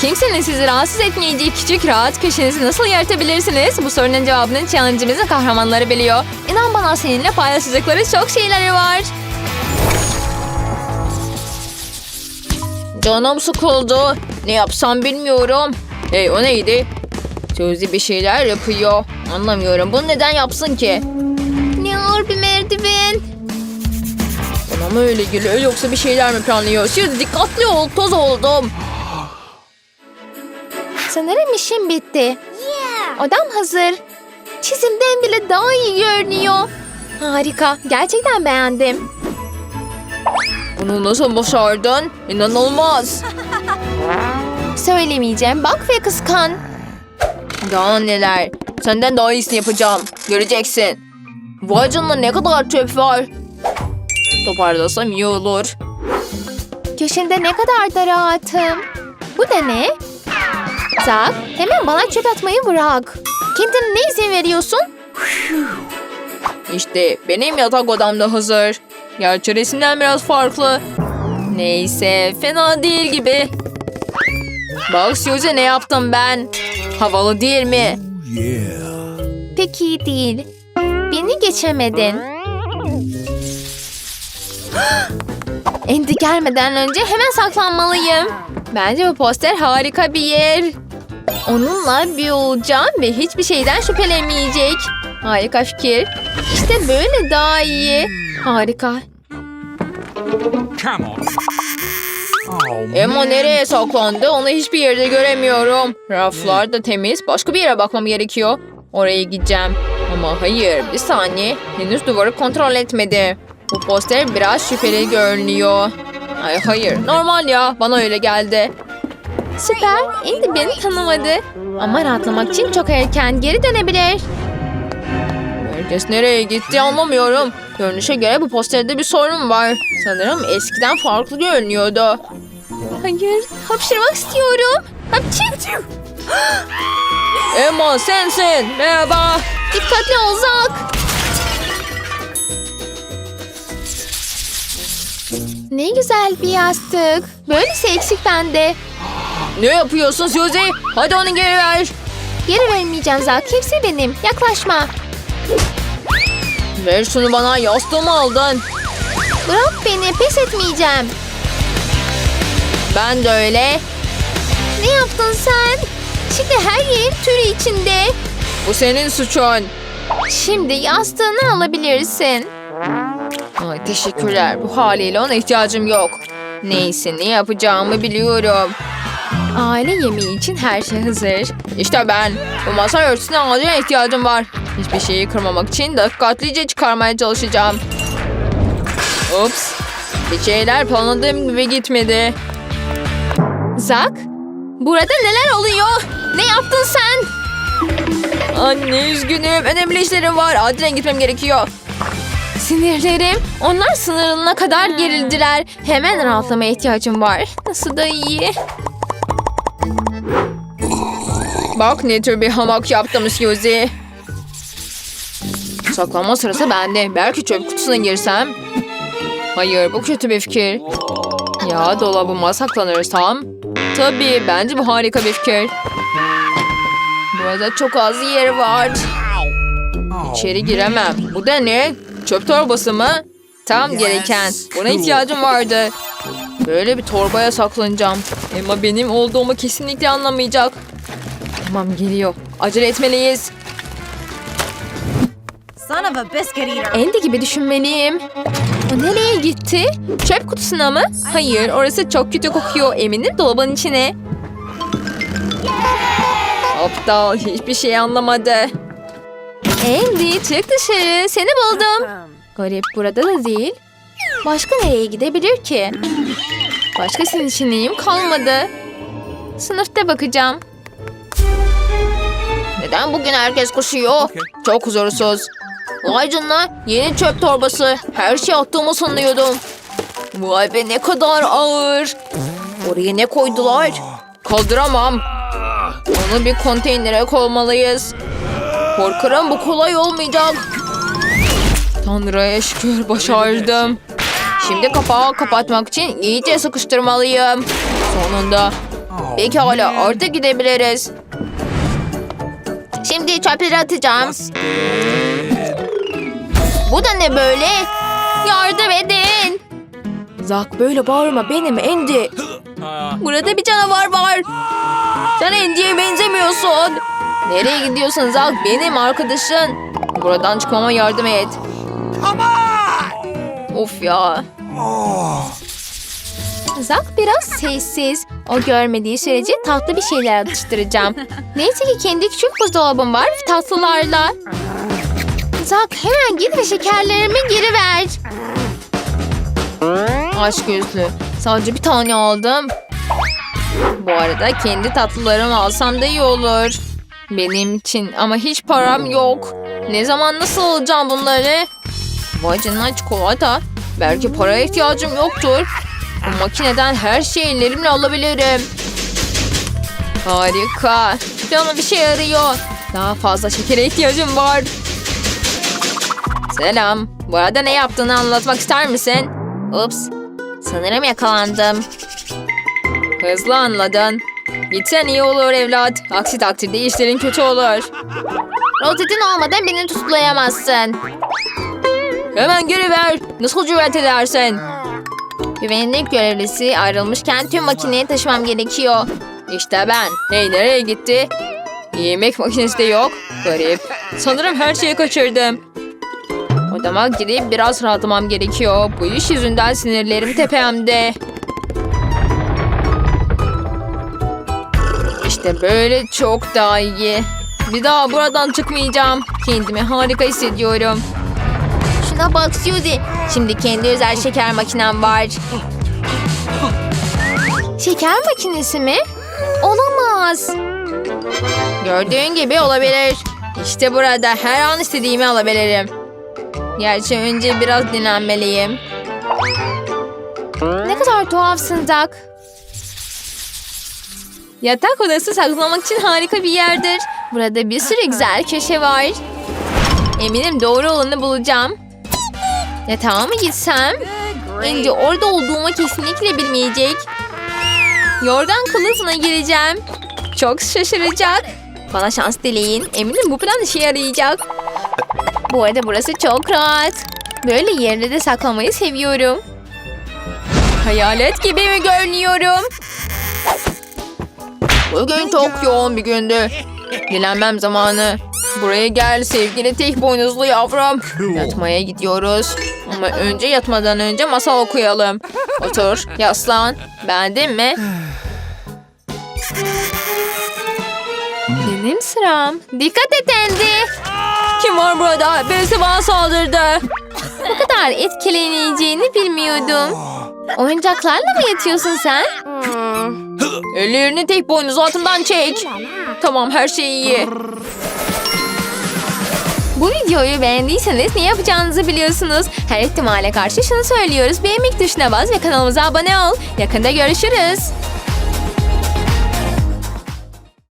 Kimsenin sizi rahatsız etmeyeceği küçük rahat köşenizi nasıl yaratabilirsiniz? Bu sorunun cevabını challenge'ımızın kahramanları biliyor. İnan bana seninle paylaşacakları çok şeyleri var. Canım sıkıldı. Ne yapsam bilmiyorum. Hey o neydi? Sözlü bir şeyler yapıyor. Anlamıyorum. Bunu neden yapsın ki? Ne ağır bir merdiven. Bana mı öyle geliyor yoksa bir şeyler mi planlıyor? Siz dikkatli ol. Toz oldum. Sanırım işim bitti. Odam hazır. Çizimden bile daha iyi görünüyor. Harika. Gerçekten beğendim. Bunu nasıl başardın? İnanılmaz. Söylemeyeceğim. Bak ve kıskan. Daha neler. Senden daha iyisini yapacağım. Göreceksin. Vay canına ne kadar çöp var. Toparlasam iyi olur. Köşende ne kadar da rahatım. Bu da ne? Zak, hemen bana çöp atmayı bırak. Kendine ne izin veriyorsun? İşte benim yatak odam da hazır. Gerçi resimden biraz farklı. Neyse fena değil gibi. Bak Suzy ne yaptım ben. Havalı değil mi? Pek iyi değil. Beni geçemedin. Andy gelmeden önce hemen saklanmalıyım. Bence bu poster harika bir yer. Onunla bir olacağım ve hiçbir şeyden şüphelenmeyecek. Harika fikir. İşte böyle daha iyi. Harika. Come on. Oh, Emma nereye saklandı? Onu hiçbir yerde göremiyorum. Raflar da temiz. Başka bir yere bakmam gerekiyor. Oraya gideceğim. Ama hayır bir saniye. Henüz duvarı kontrol etmedi. Bu poster biraz şüpheli görünüyor. Ay hayır normal ya. Bana öyle geldi. Süper. Andy beni tanımadı. Ama rahatlamak için çok erken geri dönebilir. Herkes nereye gitti anlamıyorum. Görünüşe göre bu posterde bir sorun var. Sanırım eskiden farklı görünüyordu. Hayır, hapşırmak istiyorum. Hapçı. Emma sensin. Merhaba. Dikkatli ol Zak. Ne güzel bir yastık. Böylesi eksik bende. Ne yapıyorsun Suzy? Hadi onu geri ver. Geri vermeyeceğim Zak. Hepsi benim. Yaklaşma. Ver şunu bana. Yastığımı aldın. Bırak beni. Pes etmeyeceğim. Ben de öyle. Ne yaptın sen? Şimdi her yerin türü içinde. Bu senin suçun. Şimdi yastığını alabilirsin. Ay, teşekkürler. Bu haliyle ona ihtiyacım yok. Neyse ne yapacağımı biliyorum. Aile yemeği için her şey hazır. İşte ben. Bu masa örtüsüne acilen ihtiyacım var. Hiçbir şeyi kırmamak için dikkatlice çıkarmaya çalışacağım. Ups. Bir şeyler planladığım gibi gitmedi. Zak, burada neler oluyor? Ne yaptın sen? Anne üzgünüm. Önemli işlerim var. Acilen gitmem gerekiyor. Sinirlerim. Onlar sınırına kadar gerildiler. Hemen rahatlamaya ihtiyacım var. Nasıl da iyi. Bak ne tür bir hamak yaptım Suzy. Saklanma sırası bende. Belki çöp kutusuna girsem. Hayır bu kötü bir fikir. Ya dolabıma saklanırsam? Tabii bence bu harika bir fikir. Burada çok az yer var. İçeri giremem. Bu da ne? Çöp torbası mı? Tam gereken. Buna ihtiyacım vardı. Böyle bir torbaya saklanacağım. Emma benim olduğumu kesinlikle anlamayacak. Tamam geliyor. Acele etmeliyiz. Son of a biscuit eater. Andy gibi düşünmeliyim. O nereye gitti? Çöp kutusuna mı? Hayır, orası çok kötü kokuyor. Eminim dolabın içine. Aptal, hiçbir şey anlamadı. Andy, çık dışarı. Seni buldum. Garip, burada da değil. Başka nereye gidebilir ki? Başka seçeneğim kalmadı. Sınıfta bakacağım. Neden bugün herkes koşuyor? Çok huzursuz. Vay canına yeni çöp torbası. Her şey attığımı sanıyordum. Vay be ne kadar ağır. Oraya ne koydular? Kaldıramam. Onu bir konteynere koymalıyız. Korkarım bu kolay olmayacak. Tanrı'ya şükür başardım. Şimdi kapağı kapatmak için iyice sıkıştırmalıyım. Sonunda. Pekala artık gidebiliriz. Şimdi çöpleri atacağım. Bu da ne böyle? Yardım edin. Zak böyle bağırma benim Andy. Burada bir canavar var. Sen Andy'ye benzemiyorsun. Nereye gidiyorsun Zak? Benim arkadaşın. Buradan çıkmama yardım et. Of ya. Zak biraz sessiz. O görmediği sürece tatlı bir şeyler atıştıracağım. Neyse ki kendi küçük buzdolabım var tatlılarla. Zak hemen git ve şekerlerimi geri ver. Aç gözlü. Sadece bir tane aldım. Bu arada kendi tatlılarımı alsam da iyi olur. Benim için ama hiç param yok. Ne zaman nasıl alacağım bunları? Vay canına çikolata. Belki paraya ihtiyacım yoktur. Bu makineden her şeyi ellerimle alabilirim. Harika. Canım bir şey arıyor. Daha fazla şekere ihtiyacım var. Selam. Bu arada ne yaptığını anlatmak ister misin? Ups. Sanırım yakalandım. Hızlı anladın. Gitsen iyi olur evlat. Aksi takdirde işlerin kötü olur. Rozetin olmadan beni tutuklayamazsın. Hemen geri ver. Nasıl cüret edersin? Güvenlik görevlisi ayrılmışken tüm makineyi taşımam gerekiyor. İşte ben. Hey nereye gitti? Yemek makinesi de yok. Garip. Sanırım her şeyi kaçırdım. Odama gidip biraz rahatlamam gerekiyor. Bu iş yüzünden sinirlerim tepemde. İşte böyle çok daha iyi. Bir daha buradan çıkmayacağım. Kendimi harika hissediyorum. Şuna bak Suzy. Şimdi kendi özel şeker makinem var. Şeker makinesi mi? Olamaz. Gördüğün gibi olabilir. İşte burada her an istediğimi alabilirim. Gerçi önce biraz dinlenmeliyim. Ne kadar tuhafsın Duck. Yatak odası saklamak için harika bir yerdir. Burada bir sürü güzel köşe var. Eminim doğru olanı bulacağım. Yatağa mı gitsem? Andy orada olduğumu kesinlikle bilmeyecek. Yorgan kılıfına gireceğim. Çok şaşıracak. Bana şans dileyin. Eminim bu plan işe yarayacak. Bu arada burası çok rahat. Böyle yerlerde saklamayı seviyorum. Hayalet gibi mi görünüyorum? Bugün çok yoğun bir gündü. Dilenmem zamanı. Buraya gel sevgili tek boynuzlu yavrum. Yatmaya gidiyoruz. Ama önce yatmadan önce masal okuyalım. Otur, yaslan. Beğendin mi? Benim sıram. Dikkat et Andy. Kim var burada? Birisi bana saldırdı. Bu kadar etkileneceğini bilmiyordum. Oyuncaklarla mı yatıyorsun sen? Ellerini tek boynuz altından çek. Tamam her şey iyi. Bu videoyu beğendiyseniz ne yapacağınızı biliyorsunuz. Her ihtimale karşı şunu söylüyoruz. Beğenmek tuşuna bas ve kanalımıza abone ol. Yakında görüşürüz.